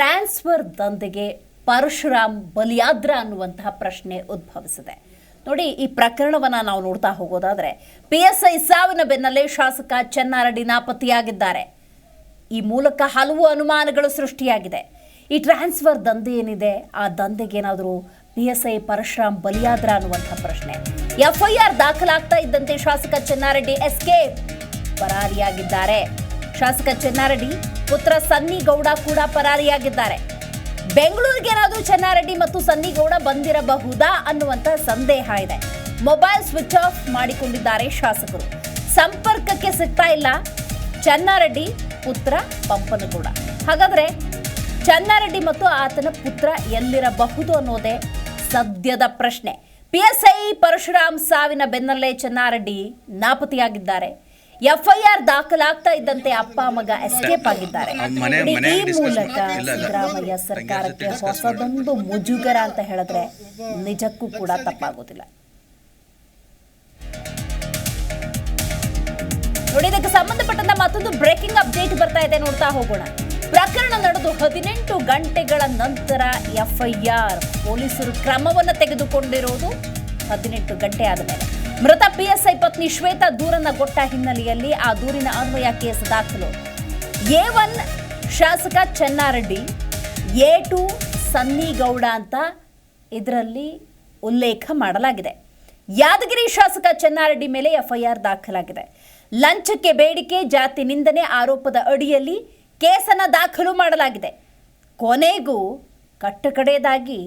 Transfer ದಂಧೆಗೆ Parashuram ಬಲಿಯಾದ್ರ ಅನ್ನುವಂತಹ ಪ್ರಶ್ನೆ ಉದ್ಭವಿಸಿದೆ. ನೋಡಿ, ಈ ಪ್ರಕರಣವನ್ನು ನಾವು ನೋಡ್ತಾ ಹೋಗೋದಾದ್ರೆ ಪಿ ಎಸ್ ಐ ಸಾವಿನ ಬೆನ್ನಲ್ಲೇ ಶಾಸಕ ಚೆನ್ನಾರೆಡ್ಡಿ ನಾಪತ್ತೆಯಾಗಿದ್ದಾರೆ. ಈ ಮೂಲಕ ಹಲವು ಅನುಮಾನಗಳು ಸೃಷ್ಟಿಯಾಗಿದೆ. ಈ ಟ್ರಾನ್ಸ್ಫರ್ ದಂಧೆ ಏನಿದೆ? ಆ ದಂಧೆಗೆ ಏನಾದರೂ ಪಿ ಎಸ್ ಐ ಪರಶುರಾಮ್ ಬಲಿಯಾದ್ರ ಅನ್ನುವಂಥ ಪ್ರಶ್ನೆ. ಎಫ್ಐಆರ್ ದಾಖಲಾಗ್ತಾ ಇದ್ದಂತೆ ಶಾಸಕ ಚೆನ್ನಾರೆಡ್ಡಿ ಎಸ್ಕೇಪ್ ಪರಾರಿಯಾಗಿದ್ದಾರೆ. ಶಾಸಕ ಚೆನ್ನಾರೆಡ್ಡಿ, ಪುತ್ರ ಸನ್ನಿಗೌಡ ಕೂಡ ಪರಾರಿಯಾಗಿದ್ದಾರೆ. ಬೆಂಗಳೂರಿಗೆ ಏನಾದರೂ ಚೆನ್ನಾರೆಡ್ಡಿ ಮತ್ತು ಸನ್ನಿಗೌಡ ಬಂದಿರಬಹುದಾ ಅನ್ನುವಂಥ ಸಂದೇಹ ಇದೆ. ಮೊಬೈಲ್ ಸ್ವಿಚ್ ಆಫ್ ಮಾಡಿಕೊಂಡಿದ್ದಾರೆ ಶಾಸಕರು. ಸಂಪರ್ಕಕ್ಕೆ ಸಿಗ್ತಾ ಇಲ್ಲ. ಚೆನ್ನಾರೆಡ್ಡಿ, ಪುತ್ರ ಪಂಪನಗೌಡ. ಹಾಗಾದ್ರೆ ಚೆನ್ನಾರೆಡ್ಡಿ ಮತ್ತು ಆತನ ಪುತ್ರ ಎಲ್ಲಿರಬಹುದು ಅನ್ನೋದೇ ಸದ್ಯದ ಪ್ರಶ್ನೆ. ಪಿಎಸ್ಐ ಪರಶುರಾಮ್ ಸಾವಿನ ಬೆನ್ನಲ್ಲೇ ಚೆನ್ನಾರೆಡ್ಡಿ ನಾಪತ್ತೆಯಾಗಿದ್ದಾರೆ. ಎಫ್ಐಆರ್ ದಾಖಲಾಗ್ತಾ ಇದ್ದಂತೆ ಅಪ್ಪ ಮಗ ಎಸ್ಕೇಪ್ ಆಗಿದ್ದಾರೆ. ಈ ಮೂಲಕ. ಸಿದ್ದರಾಮಯ್ಯ ಸರ್ಕಾರಕ್ಕೆ ಹೊಸದೊಂದು ಮುಜುಗರ ಅಂತ ಹೇಳಿದ್ರೆ ನಿಜಕ್ಕೂ ಕೂಡ ತಪ್ಪಾಗೋದಿಲ್ಲ. ನೋಡಿ ಇದಕ್ಕೆ ಸಂಬಂಧಪಟ್ಟಂತ ಮತ್ತೊಂದು ಬ್ರೇಕಿಂಗ್ ಅಪ್ಡೇಟ್ ಬರ್ತಾ ಇದೆ. ನೋಡ್ತಾ ಹೋಗೋಣ. ಪ್ರಕರಣ ನಡೆದು ಹದಿನೆಂಟು ಗಂಟೆಗಳ ನಂತರ ಎಫ್ಐಆರ್ ಪೊಲೀಸರು ಕ್ರಮವನ್ನು ತೆಗೆದುಕೊಂಡಿರೋದು ಹದಿನೆಂಟು ಗಂಟೆ ಆದ ಮೇಲೆ. ಮೃತ ಪಿಎಸ್ಐ ಪತ್ನಿ ಶ್ವೇತಾ ದೂರನ್ನ ಕೊಟ್ಟ ಹಿನ್ನೆಲೆಯಲ್ಲಿ ಆ ದೂರಿನ ಅನ್ವಯ ಕೇಸ್ ದಾಖಲು. ಎ ಒನ್ ಶಾಸಕ ಚೆನ್ನಾರೆಡ್ಡಿ, ಎ ಟು ಸನ್ನಿಗೌಡ ಅಂತ ಇದರಲ್ಲಿ ಉಲ್ಲೇಖ ಮಾಡಲಾಗಿದೆ. ಯಾದಗಿರಿ ಶಾಸಕ ಚೆನ್ನಾರೆಡ್ಡಿ ಮೇಲೆ ಎಫ್ಐಆರ್ ದಾಖಲಾಗಿದೆ. ಲಂಚಕ್ಕೆ ಬೇಡಿಕೆ, ಜಾತಿ ನಿಂದನೆ ಆರೋಪದ ಅಡಿಯಲ್ಲಿ ಕೇಸನ್ನು ದಾಖಲು ಮಾಡಲಾಗಿದೆ. ಕೊನೆಗೂ ಕಟ್ಟಕಡೆಯದಾಗಿ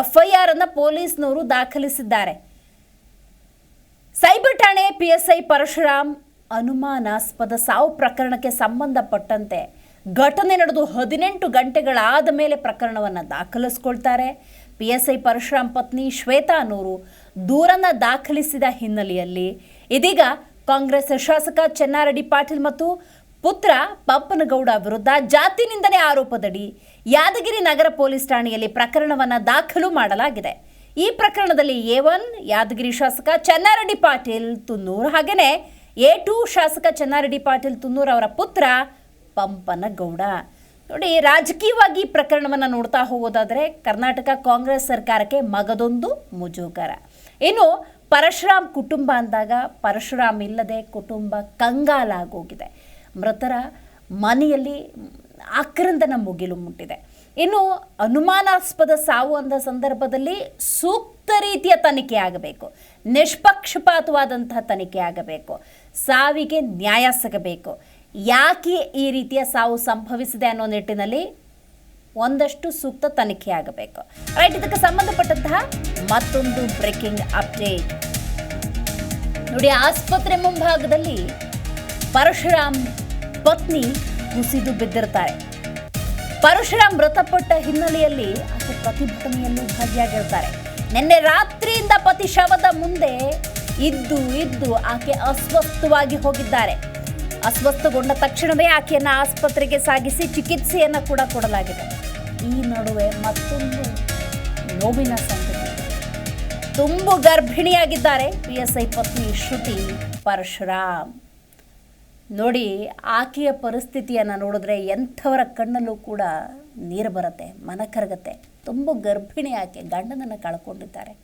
ಎಫ್ಐಆರ್ ಅನ್ನು ಪೊಲೀಸ್ನವರು ದಾಖಲಿಸಿದ್ದಾರೆ. ಸೈಬರ್ ಠಾಣೆ ಪಿಎಸ್ಐ ಪರಶುರಾಮ್ ಅನುಮಾನಾಸ್ಪದ ಸಾವು ಪ್ರಕರಣಕ್ಕೆ ಸಂಬಂಧಪಟ್ಟಂತೆ ಘಟನೆ ನಡೆದು ಹದಿನೆಂಟು ಗಂಟೆಗಳಾದ ಮೇಲೆ ಪ್ರಕರಣವನ್ನು ದಾಖಲಿಸ್ಕೊಳ್ತಾರೆ. ಪಿಎಸ್ಐ ಪರಶುರಾಮ್ ಪತ್ನಿ ಶ್ವೇತಾ ನೂರು ದೂರನ್ನು ದಾಖಲಿಸಿದ ಹಿನ್ನೆಲೆಯಲ್ಲಿ ಇದೀಗ ಕಾಂಗ್ರೆಸ್ ಶಾಸಕ ಚೆನ್ನಾರೆಡ್ಡಿ ಪಾಟೀಲ್ ಮತ್ತು ಪುತ್ರ ಪಪ್ಪನಗೌಡ ವಿರುದ್ಧ ಜಾತಿ ನಿಂದನೆ ಆರೋಪದಡಿ ಯಾದಗಿರಿ ನಗರ ಪೊಲೀಸ್ ಠಾಣೆಯಲ್ಲಿ ಪ್ರಕರಣವನ್ನು ದಾಖಲು ಮಾಡಲಾಗಿದೆ. ಈ ಪ್ರಕರಣದಲ್ಲಿ ಎ ಒನ್ ಯಾದಗಿರಿ ಶಾಸಕ ಚನ್ನಾರೆಡ್ಡಿ ಪಾಟೀಲ್ ತುನ್ನೂರು ಹಾಗೆಯೇ ಎ ಟು ಶಾಸಕ ಚನ್ನಾರೆಡ್ಡಿ ಪಾಟೀಲ್ ತುನ್ನೂರು ಅವರ ಪುತ್ರ ಪಂಪನಗೌಡ. ನೋಡಿ, ರಾಜಕೀಯವಾಗಿ ಪ್ರಕರಣವನ್ನು ನೋಡ್ತಾ ಹೋಗೋದಾದರೆ ಕರ್ನಾಟಕ ಕಾಂಗ್ರೆಸ್ ಸರ್ಕಾರಕ್ಕೆ ಮಗದೊಂದು ಮುಜುಗರ. ಇನ್ನು ಪರಶುರಾಮ್ ಕುಟುಂಬ ಅಂದಾಗ ಪರಶುರಾಮ್ ಇಲ್ಲದೆ ಕುಟುಂಬ ಕಂಗಾಲಾಗೋಗಿದೆ. ಮೃತರ ಮನೆಯಲ್ಲಿ ಆಕ್ರಂದನ ಮುಗಿಲು ಮುಟ್ಟಿದೆ. ಇನ್ನು ಅನುಮಾನಾಸ್ಪದ ಸಾವು ಅಂದ ಸಂದರ್ಭದಲ್ಲಿ ಸೂಕ್ತ ರೀತಿಯ ತನಿಖೆ ಆಗಬೇಕು. ನಿಷ್ಪಕ್ಷಪಾತವಾದಂತಹ ತನಿಖೆ ಆಗಬೇಕು. ಸಾವಿಗೆ ನ್ಯಾಯ ಸಿಗಬೇಕು. ಯಾಕೆ ಈ ರೀತಿಯ ಸಾವು ಸಂಭವಿಸಿದೆ ಅನ್ನೋ ನಿಟ್ಟಿನಲ್ಲಿ ಒಂದಷ್ಟು ಸೂಕ್ತ ತನಿಖೆ ಆಗಬೇಕು. ರೈಟ್ ಇದಕ್ಕೆ ಸಂಬಂಧಪಟ್ಟಂತಹ ಮತ್ತೊಂದು ಬ್ರೇಕಿಂಗ್ ಅಪ್ಡೇಟ್ ನೋಡಿ, ಆಸ್ಪತ್ರೆ ಮುಂಭಾಗದಲ್ಲಿ ಪರಶುರಾಮ್ ಪತ್ನಿ ಕುಸಿದು ಬಿದ್ದಿರ್ತಾರೆ. ಪರಶುರಾಮ್ ಮೃತಪಟ್ಟ ಹಿನ್ನೆಲೆಯಲ್ಲಿ ಆಕೆ ಪ್ರತಿಭಟನೆಯಲ್ಲೂ ಭಾಗಿಯಾಗಿರ್ತಾರೆ ನಿನ್ನೆ ರಾತ್ರಿಯಿಂದ ಪತಿ ಶವದ ಮುಂದೆ ಇದ್ದು ಇದ್ದು ಆಕೆ ಅಸ್ವಸ್ಥವಾಗಿ ಹೋಗಿದ್ದಾರೆ. ಅಸ್ವಸ್ಥಗೊಂಡ ತಕ್ಷಣವೇ ಆಕೆಯನ್ನು ಆಸ್ಪತ್ರೆಗೆ ಸಾಗಿಸಿ ಚಿಕಿತ್ಸೆಯನ್ನು ಕೂಡ ಕೊಡಲಾಗಿದೆ. ಈ ನಡುವೆ ಮತ್ತೊಂದು ನೋವಿನ ಸಂಗತಿ. ತುಂಬು ಗರ್ಭಿಣಿಯಾಗಿದ್ದಾರೆ. ಪಿ ಎಸ್ ಐ ಪತ್ನಿ ಶ್ರುತಿ ಪರಶುರಾಮ್ ನೋಡಿ, ಆಕೆಯ ಪರಿಸ್ಥಿತಿಯನ್ನು ನೋಡಿದ್ರೆ ಎಂಥವರ ಕಣ್ಣಲ್ಲೂ ಕೂಡ ನೀರು ಬರುತ್ತೆ, ಮನ ಕರಗತ್ತೆ. ತುಂಬ ಗರ್ಭಿಣಿ ಆಕೆ, ಗಂಡನನ್ನು ಕಳ್ಕೊಂಡಿದ್ದಾರೆ.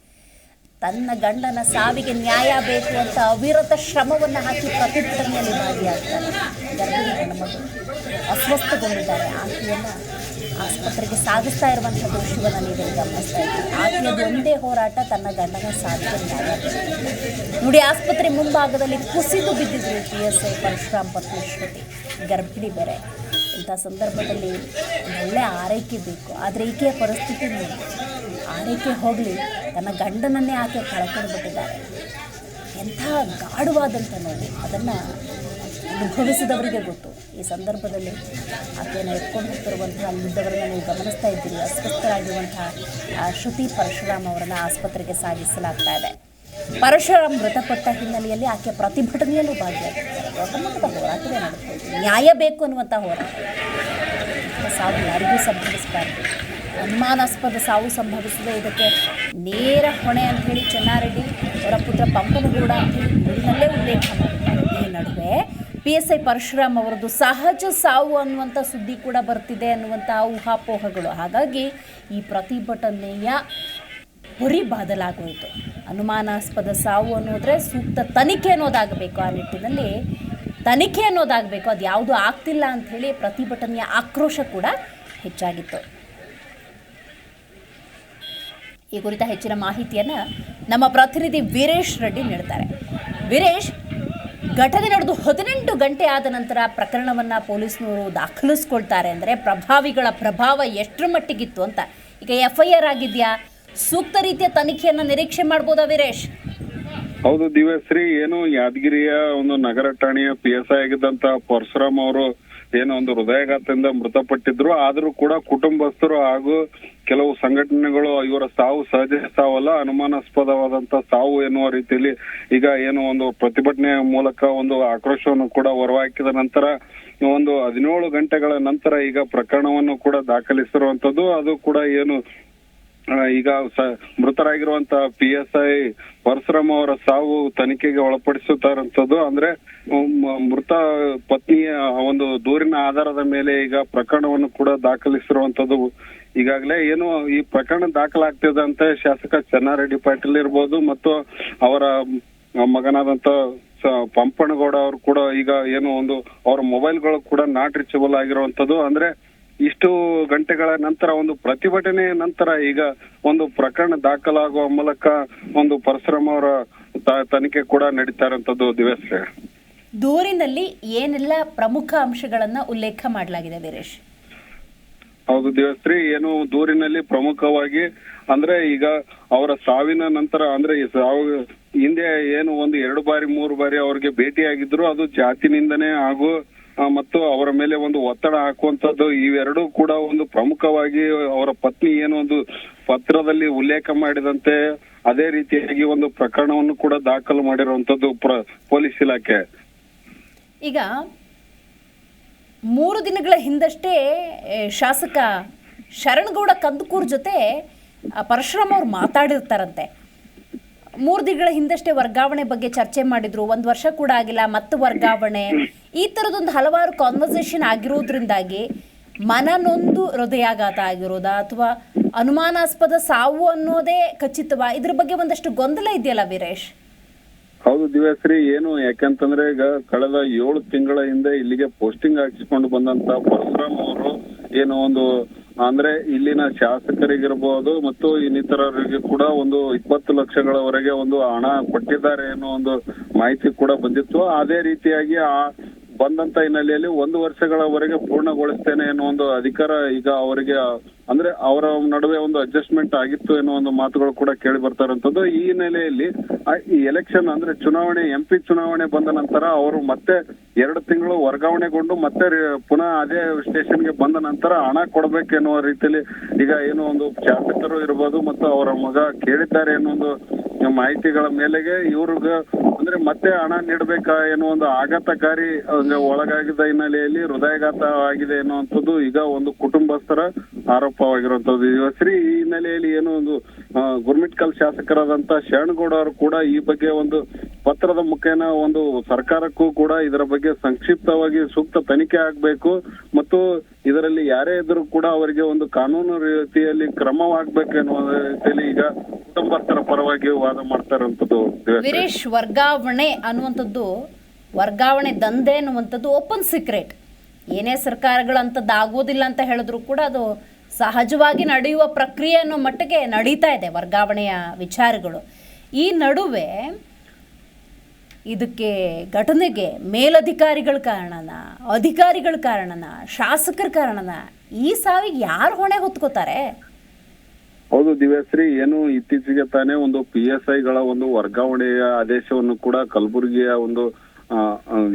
ತನ್ನ ಗಂಡನ ಸಾವಿಗೆ ನ್ಯಾಯ ಬೇಕು ಅಂತ ಅವಿರತ ಶ್ರಮವನ್ನು ಹಾಕಿ ಪ್ರತಿಭಟನೆಯಲ್ಲಿ ಭಾಗಿಯಾಗ್ತಾರೆ ಗರ್ಭಿಣಿ ಹೆಣ್ಣುಮಗಳು ಅಸ್ವಸ್ಥಗೊಂಡಿದ್ದಾರೆ. ಆಕೆಯನ್ನು ಆಸ್ಪತ್ರೆಗೆ ಸಾಗಿಸ್ತಾ ಇರುವಂಥ ದೃಶ್ಯವನ್ನು ನೀವು ಗಮನಿಸ್ತಾ ಇದ್ದೀವಿ ಆಕೆಯದು ಒಂದೇ ಹೋರಾಟ ತನ್ನ ಗಂಡನ ಬೇಕು. ನೋಡಿ, ಆಸ್ಪತ್ರೆ ಮುಂಭಾಗದಲ್ಲಿ ಕುಸಿದು ಬಿದ್ದಿದ್ರು ಪಿ ಎಸ್ ಐ ಪರಶುರಾಮ್ ಪತ್ನಿ ಶ್ರುತಿ ಗರ್ಭಿಣಿ ಬೇರೆ. ಇಂಥ ಸಂದರ್ಭದಲ್ಲಿ ಒಳ್ಳೆ ಆರೈಕೆ ಬೇಕು. ಆದರೆ ಈಕೆಯ ಪರಿಸ್ಥಿತಿ ಆರೈಕೆ ಹೋಗಲಿ. ತನ್ನ ಗಂಡನನ್ನೇ ಆಕೆ ಕಳ್ಕೊಂಡ್ಬಿಟ್ಟಿದ್ದಾರೆ ಎಂಥ ಗಾಢವಾದಂಥ ನೋವು. ಅದನ್ನು ಅನುಭವಿಸಿದವರಿಗೆ ಗೊತ್ತು. ಈ ಸಂದರ್ಭದಲ್ಲಿ ಆಕೆಯನ್ನು ಎತ್ಕೊಂಡು ಹೋಗ್ತಿರುವಂತಹ ಅಲ್ಲಿದ್ದವರನ್ನು ನೀವು ಗಮನಿಸ್ತಾ ಇದ್ದೀರಿ. ಅಸ್ವಸ್ಥರಾಗಿರುವಂತಹ ಶ್ರುತಿ ಪರಶುರಾಮ್ ಅವರನ್ನು ಆಸ್ಪತ್ರೆಗೆ ಸಾಗಿಸಲಾಗ್ತಾ ಇದೆ. ಪರಶುರಾಮ್ ಮೃತಪಟ್ಟ ಹಿನ್ನೆಲೆಯಲ್ಲಿ ಆಕೆ ಪ್ರತಿಭಟನೆಯಲ್ಲೂ ಭಾಗಿಯಾಗಿದ್ದಾರೆ ದೊಡ್ಡ ಹೋರಾಟವೇ ನಡೆದು ನ್ಯಾಯ ಬೇಕು ಅನ್ನುವಂಥ ಹೋರಾಟ. ಸಾವು ಯಾರಿಗೂ ಸಂಭವಿಸಬಾರ್ದು. ಅನುಮಾನಾಸ್ಪದ ಸಾವು ಸಂಭವಿಸಿದೆ. ಇದಕ್ಕೆ ನೇರ ಹೊಣೆ ಅಂತ ಹೇಳಿ ಚೆನ್ನಾರೆಡ್ಡಿ ಅವರ ಪುತ್ರ ಪಂಪನಗೌಡ ಅಂತ ಹೇಳಿ ಉಲ್ಲೇಖ ಮಾಡಿದ್ದಾರೆ. ಪಿ ಎಸ್ ಐ ಪರಶುರಾಮ್ ಅವರದ್ದು ಸಹಜ ಸಾವು ಅನ್ನುವಂಥ ಸುದ್ದಿ ಕೂಡ ಬರ್ತಿದೆ ಅನ್ನುವಂಥ ಊಹಾಪೋಹಗಳು. ಹಾಗಾಗಿ ಈ ಪ್ರತಿಭಟನೆಯ ಹುರಿ ಬಾದಲಾಗೋಯಿತು. ಅನುಮಾನಾಸ್ಪದ ಸಾವು ಅನ್ನೋದ್ರೆ ಸೂಕ್ತ ತನಿಖೆ ಅನ್ನೋದಾಗಬೇಕು ಆ ನಿಟ್ಟಿನಲ್ಲಿ. ತನಿಖೆ ಅನ್ನೋದಾಗಬೇಕು. ಅದು ಯಾವುದು ಆಗ್ತಿಲ್ಲ ಅಂಥೇಳಿ ಪ್ರತಿಭಟನೆಯ ಆಕ್ರೋಶ ಕೂಡ ಹೆಚ್ಚಾಗಿತ್ತು. ಈ ಕುರಿತ ಹೆಚ್ಚಿನ ಮಾಹಿತಿಯನ್ನು ನಮ್ಮ ಪ್ರತಿನಿಧಿ ವೀರೇಶ್ ರೆಡ್ಡಿ ನೀಡ್ತಾರೆ. ವೀರೇಶ್ ಘಟನೆ ನಡೆದು ಹದಿನೆಂಟು ಗಂಟೆ ಆದ ನಂತರ ಪ್ರಕರಣವನ್ನು ಪೊಲೀಸ್ನವರು ದಾಖಲಿಸ್ಕೊಳ್ತಾರೆ ಅಂದರೆ ಪ್ರಭಾವಿಗಳ ಪ್ರಭಾವ ಎಷ್ಟರ ಮಟ್ಟಿಗಿತ್ತು ಅಂತ. ಈಗ ಎಫ್ ಐ ಆರ್ ಆಗಿದೆಯಾ? ಸೂಕ್ತ ರೀತಿಯ ತನಿಖೆಯನ್ನು ನಿರೀಕ್ಷೆ ಮಾಡ್ಬೋದಾ ವೀರೇಶ್? ಹೌದು ದಿವ್ಯಶ್ರೀ, ಏನು ಯಾದಗಿರಿಯ ಒಂದು ನಗರ ಠಾಣೆಯ ಪಿ ಎಸ್ ಐ ಆಗಿದ್ದಂತ ಪರಶುರಾಮ್ ಅವರು ಏನೋ ಒಂದು ಹೃದಯಾಘಾತದಿಂದ ಮೃತಪಟ್ಟಿದ್ರು. ಆದರೂ ಕೂಡ ಕುಟುಂಬಸ್ಥರು ಹಾಗೂ ಕೆಲವು ಸಂಘಟನೆಗಳು ಇವರ ಸಾವು ಸಹಜ ಸಾವಲ್ಲ, ಅನುಮಾನಾಸ್ಪದವಾದಂತ ಸಾವು ಎನ್ನುವ ರೀತಿಯಲ್ಲಿ ಈಗ ಏನು ಒಂದು ಪ್ರತಿಭಟನೆಯ ಮೂಲಕ ಒಂದು ಆಕ್ರೋಶವನ್ನು ಕೂಡ ಹೊರಹಾಕಿದ ನಂತರ ಒಂದು ಹದಿನೇಳು ಗಂಟೆಗಳ ನಂತರ ಈಗ ಪ್ರಕರಣವನ್ನು ಕೂಡ ದಾಖಲಿಸಿರುವಂತದ್ದು. ಅದು ಕೂಡ ಏನು ಈಗ ಮೃತರಾಗಿರುವಂತಹ ಮೃತರಾಗಿರುವಂತ ಪಿ ಎಸ್ ಐ ಪರಶುರಾಮ್ ಅವರ ಸಾವು ತನಿಖೆಗೆ ಒಳಪಡಿಸುತ್ತಾರಂತದ್ದು. ಅಂದ್ರೆ ಮೃತ ಪತ್ನಿಯ ಒಂದು ದೂರಿನ ಆಧಾರದ ಮೇಲೆ ಈಗ ಪ್ರಕರಣವನ್ನು ಕೂಡ ದಾಖಲಿಸಿರುವಂತದ್ದು ಈಗಾಗಲೇ ಏನು ಈ ಪ್ರಕರಣ ದಾಖಲಾಗ್ತಿದಂತೆ ಶಾಸಕ ಚನ್ನಾರೆಡ್ಡಿ ಪಾಟೀಲ್ ಇರ್ಬೋದು ಮತ್ತು ಅವರ ಮಗನಾದಂತ ಪಂಪನಗೌಡ ಅವರು ಕೂಡ ಈಗ ಏನು ಒಂದು, ಅವರ ಮೊಬೈಲ್ಗಳು ಕೂಡ ನಾಟ್ ರೀಚಬಲ್ ಆಗಿರುವಂತದ್ದು. ಅಂದ್ರೆ ಇಷ್ಟು ಗಂಟೆಗಳ ನಂತರ ಒಂದು ಪ್ರತಿಭಟನೆ ನಂತರ ಈಗ ಒಂದು ಪ್ರಕರಣ ದಾಖಲಾಗುವ ಮೂಲಕ ಒಂದು ಪರಶುರಾಮ್ ಅವರ ತನಿಖೆ ಕೂಡ ನಡೀತಾ ಇರುವಂತದ್ದು ದಿವಸ ದೂರಿನಲ್ಲಿ ಏನೆಲ್ಲ ಪ್ರಮುಖ ಅಂಶಗಳನ್ನ ಉಲ್ಲೇಖ ಮಾಡಲಾಗಿದೆ ವೀರೇಶ್ ಹೌದು ದೇವಶ್ರೀ ಏನು ದೂರಿನಲ್ಲಿ ಪ್ರಮುಖವಾಗಿ ಅಂದ್ರೆ ಈಗ ಅವರ ಸಾವಿನ ನಂತರ ಅಂದ್ರೆ ಈ ಸಾವು ಹಿಂದೆ ಏನು ಒಂದು ಎರಡು ಬಾರಿ, ಮೂರು ಬಾರಿ ಅವ್ರಿಗೆ ಭೇಟಿಯಾಗಿದ್ರು, ಅದು ಜಾತಿನಿಂದನೇ ಹಾಗೂ ಮತ್ತು ಅವರ ಮೇಲೆ ಒಂದು ಒತ್ತಡ ಹಾಕುವಂತದ್ದು ಇವೆರಡೂ ಕೂಡ ಒಂದು ಪ್ರಮುಖವಾಗಿ ಅವರ ಪತ್ನಿ ಏನು ಒಂದು ಪತ್ರದಲ್ಲಿ ಉಲ್ಲೇಖ ಮಾಡಿದಂತೆ ಅದೇ ರೀತಿಯಾಗಿ ಒಂದು ಪ್ರಕರಣವನ್ನು ಕೂಡ ದಾಖಲು ಮಾಡಿರುವಂತದ್ದು ಪೊಲೀಸ್ ಇಲಾಖೆ. ಈಗ ಮೂರು ದಿನಗಳ ಹಿಂದಷ್ಟೇ ಶಾಸಕ ಶರಣಗೌಡ ಕಂದಕೂರ್ ಜೊತೆ ಪರಶುರಾಮ್ ಅವ್ರು ಮಾತಾಡಿರ್ತಾರಂತೆ. ಮೂರು ದಿನಗಳ ಹಿಂದಷ್ಟೇ ವರ್ಗಾವಣೆ ಬಗ್ಗೆ ಚರ್ಚೆ ಮಾಡಿದ್ರು, ಒಂದು ವರ್ಷ ಕೂಡ ಆಗಿಲ್ಲ, ಮತ್ತೆ ವರ್ಗಾವಣೆ. ಈ ಥರದೊಂದು ಹಲವಾರು ಕಾನ್ವರ್ಸೇಷನ್ ಆಗಿರೋದ್ರಿಂದಾಗಿ ಮನನೊಂದು ಹೃದಯಾಘಾತ ಆಗಿರೋದಾ, ಅಥವಾ ಅನುಮಾನಾಸ್ಪದ ಸಾವು ಅನ್ನೋದೇ ಖಚಿತವಾ? ಇದ್ರ ಬಗ್ಗೆ ಒಂದಷ್ಟು ಗೊಂದಲ ಇದೆಯಲ್ಲ ವೀರೇಶ್? ಹೌದು ದಿವ್ಯಾಸ್ರಿ, ಏನು, ಯಾಕಂತಂದ್ರೆ ಈಗ ಕಳೆದ ಏಳು ತಿಂಗಳ ಹಿಂದೆ ಇಲ್ಲಿಗೆ ಪೋಸ್ಟಿಂಗ್ ಹಾಕಿಸಿಕೊಂಡು ಬಂದಂತ ಪರಶುರಾಮ್ ಅವರು ಏನು ಒಂದು, ಅಂದ್ರೆ ಇಲ್ಲಿನ ಶಾಸಕರಿಗಿರ್ಬೋದು ಮತ್ತು ಇನ್ನಿತರರಿಗೆ ಕೂಡ ಒಂದು ಇಪ್ಪತ್ತು ಲಕ್ಷಗಳವರೆಗೆ ಒಂದು ಹಣ ಕೊಟ್ಟಿದ್ದಾರೆ ಅನ್ನೋ ಒಂದು ಮಾಹಿತಿ ಕೂಡ ಬಂದಿತ್ತು. ಅದೇ ರೀತಿಯಾಗಿ ಆ ಬಂದಂತ ಹಿನ್ನೆಲೆಯಲ್ಲಿ ಒಂದು ವರ್ಷಗಳವರೆಗೆ ಪೂರ್ಣಗೊಳಿಸ್ತೇನೆ ಅನ್ನೋ ಒಂದು ಅಧಿಕಾರ ಈಗ ಅವರಿಗೆ ಅಂದ್ರೆ ಅವರ ನಡುವೆ ಒಂದು ಅಡ್ಜಸ್ಟ್ಮೆಂಟ್ ಆಗಿತ್ತು ಎನ್ನುವ ಒಂದು ಮಾತುಗಳು ಕೂಡ ಕೇಳಿ ಬರ್ತಾ ಈ ಹಿನ್ನೆಲೆಯಲ್ಲಿ ಈ ಎಲೆಕ್ಷನ್ ಅಂದ್ರೆ ಚುನಾವಣೆ ಎಂ ಪಿ ಚುನಾವಣೆ ಬಂದ ನಂತರ ಅವರು ಮತ್ತೆ ಎರಡು ತಿಂಗಳು ವರ್ಗಾವಣೆಗೊಂಡು ಮತ್ತೆ ಪುನಃ ಅದೇ ಸ್ಟೇಷನ್ಗೆ ಬಂದ ನಂತರ ಹಣ ಕೊಡ್ಬೇಕೆನ್ನುವ ರೀತಿಯಲ್ಲಿ ಈಗ ಏನು ಒಂದು ಶಾಸಕರು ಇರ್ಬೋದು ಮತ್ತು ಅವರ ಮಗ ಕೇಳಿದ್ದಾರೆ ಅನ್ನೋ ಒಂದು ಮಾಹಿತಿಗಳ ಮೇಲೆಗೆ ಇವ್ರಿಗೆ ಅಂದ್ರೆ ಮತ್ತೆ ಹಣ ನೀಡಬೇಕಾ ಏನೋ ಒಂದು ಆಘಾತಕಾರಿ ಒಳಗಾಗಿದ್ದ ಹಿನ್ನೆಲೆಯಲ್ಲಿ ಹೃದಯಾಘಾತ ಆಗಿದೆ ಅನ್ನುವಂಥದ್ದು ಈಗ ಒಂದು ಕುಟುಂಬಸ್ಥರ ಆರೋಪವಾಗಿರುವಂತದ್ದು ಶ್ರೀ ಈ ಹಿನ್ನೆಲೆಯಲ್ಲಿ ಏನೋ ಒಂದು ಗುರ್ಮಿಟ್ಕಲ್ ಶಾಸಕರಾದಂತ ಶರಣಗೌಡ ಅವರು ಕೂಡ ಈ ಬಗ್ಗೆ ಒಂದು ಪತ್ರದ ಮುಖೇನ ಒಂದು ಸರ್ಕಾರಕ್ಕೂ ಕೂಡ ಇದರ ಬಗ್ಗೆ ಸಂಕ್ಷಿಪ್ತವಾಗಿ ಸೂಕ್ತ ತನಿಖೆ ಆಗ್ಬೇಕು ಮತ್ತು ಇದರಲ್ಲಿ ಯಾರೇ ಇದ್ರೂ ಕೂಡ ಅವರಿಗೆ ಒಂದು ಕಾನೂನು ರೀತಿಯಲ್ಲಿ ಕ್ರಮವಾಗಬೇಕು ಎನ್ನುವ ರೀತಿಯಲ್ಲಿ ಈಗ ಕುಟುಂಬಸ್ಥರ ಪರವಾಗಿ ವಾದ ಮಾಡ್ತಾರಂತದ್ದು ವೀರೇಶ್, ವರ್ಗಾವಣೆ ಅನ್ನುವಂಥದ್ದು, ವರ್ಗಾವಣೆ ದಂಧೆ ಅನ್ನುವಂಥದ್ದು ಓಪನ್ ಸೀಕ್ರೆಟ್. ಏನೇ ಸರ್ಕಾರಗಳು ಆಗೋದಿಲ್ಲ ಅಂತ ಹೇಳಿದ್ರು ಕೂಡ ಅದು ಸಹಜವಾಗಿ ನಡೆಯುವ ಪ್ರಕ್ರಿಯೆ ಅನ್ನೋ ಮಟ್ಟಿಗೆ ನಡೀತಾ ಇದೆ ವರ್ಗಾವಣೆಯ ವಿಚಾರಗಳು. ಈ ನಡುವೆ ಇದಕ್ಕೆ ಘಟನೆಗೆ ಮೇಲಧಿಕಾರಿಗಳ ಕಾರಣನ, ಅಧಿಕಾರಿಗಳ ಕಾರಣನ, ಶಾಸಕರ ಕಾರಣನ ಈ ಸಾವಿಗೆ ಯಾರು ಹೊಣೆ ಹೊತ್ಕೋತಾರೆ? ಹೌದು ದಿವ್ಯಶ್ರೀ, ಏನು ಇತ್ತೀಚೆಗೆ ತಾನೇ ಒಂದು ಪಿ ಎಸ್ ಐಗಳ ಒಂದು ವರ್ಗಾವಣೆಯ ಆದೇಶವನ್ನು ಕೂಡ, ಕಲಬುರಗಿಯ ಒಂದು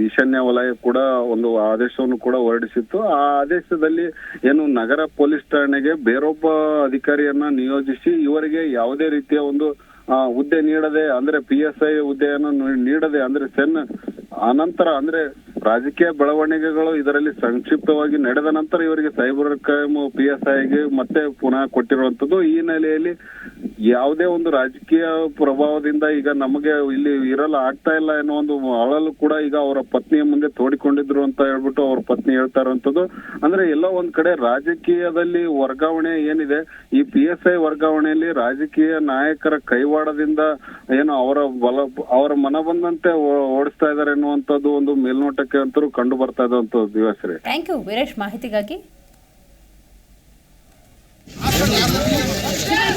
ಈಶಾನ್ಯ ವಲಯ ಕೂಡ ಒಂದು ಆದೇಶವನ್ನು ಕೂಡ ಹೊರಡಿಸಿತ್ತು. ಆ ಆದೇಶದಲ್ಲಿ ಏನು ನಗರ ಪೊಲೀಸ್ ಠಾಣೆಗೆ ಬೇರೊಬ್ಬ ಅಧಿಕಾರಿಯನ್ನ ನಿಯೋಜಿಸಿ, ಇವರಿಗೆ ಯಾವುದೇ ರೀತಿಯ ಒಂದು ಹುದ್ದೆ ನೀಡದೆ, ಅಂದ್ರೆ ಪಿ ಎಸ್ ಐ ಹುದ್ದೆಯನ್ನು ನೀಡದೆ, ಅಂದ್ರೆ ಸೆನ್, ಅನಂತರ, ಅಂದ್ರೆ ರಾಜಕೀಯ ಬೆಳವಣಿಗೆಗಳು ಇದರಲ್ಲಿ ಸಂಕ್ಷಿಪ್ತವಾಗಿ ನಡೆದ ನಂತರ ಇವರಿಗೆ ಸೈಬರ್ ಕ್ರೈಮ್ ಪಿ ಎಸ್ ಐಗೆ ಮತ್ತೆ ಪುನಃ ಕೊಟ್ಟಿರುವಂತದ್ದು ಈ ನೆಲೆಯಲ್ಲಿ ಯಾವುದೇ ಒಂದು ರಾಜಕೀಯ ಪ್ರಭಾವದಿಂದ ಈಗ ನಮಗೆ ಇಲ್ಲಿ ಇರಲ್ಲ, ಆಗ್ತಾ ಇಲ್ಲ ಅನ್ನೋ ಒಂದು ಅಳಲು ಕೂಡ ಈಗ ಅವರ ಪತ್ನಿಯ ಮುಂದೆ ತೋಡಿಕೊಂಡಿದ್ರು ಅಂತ ಹೇಳ್ಬಿಟ್ಟು ಅವ್ರ ಪತ್ನಿ ಹೇಳ್ತಾ ಇರುವಂತದ್ದು ಅಂದ್ರೆ ಎಲ್ಲೋ ಒಂದ್ ಕಡೆ ರಾಜಕೀಯದಲ್ಲಿ ವರ್ಗಾವಣೆ ಏನಿದೆ, ಈ ಪಿ ಎಸ್ ಐ ವರ್ಗಾವಣೆಯಲ್ಲಿ ರಾಜಕೀಯ ನಾಯಕರ ಕೈವಾಡದಿಂದ ಏನು ಅವರ ಬಲ, ಅವರ ಮನ ಬಂದಂತೆ ಓಡಿಸ್ತಾ ಇದಾರೆ ಅನ್ನುವಂಥದ್ದು ಒಂದು ಮೇಲ್ನೋಟಕ್ಕೆ ಅಂತರೂ ಕಂಡು ಬರ್ತಾ ಇದ್ದಂಥದ್ದು ದಿವಸ ಥ್ಯಾಂಕ್ ಯು ವೀರೇಶ್, ಮಾಹಿತಿಗಾಗಿ ಇಲ್ಲ ಇಲ್ಲ ತಗೋರಿ ನೋಡಿ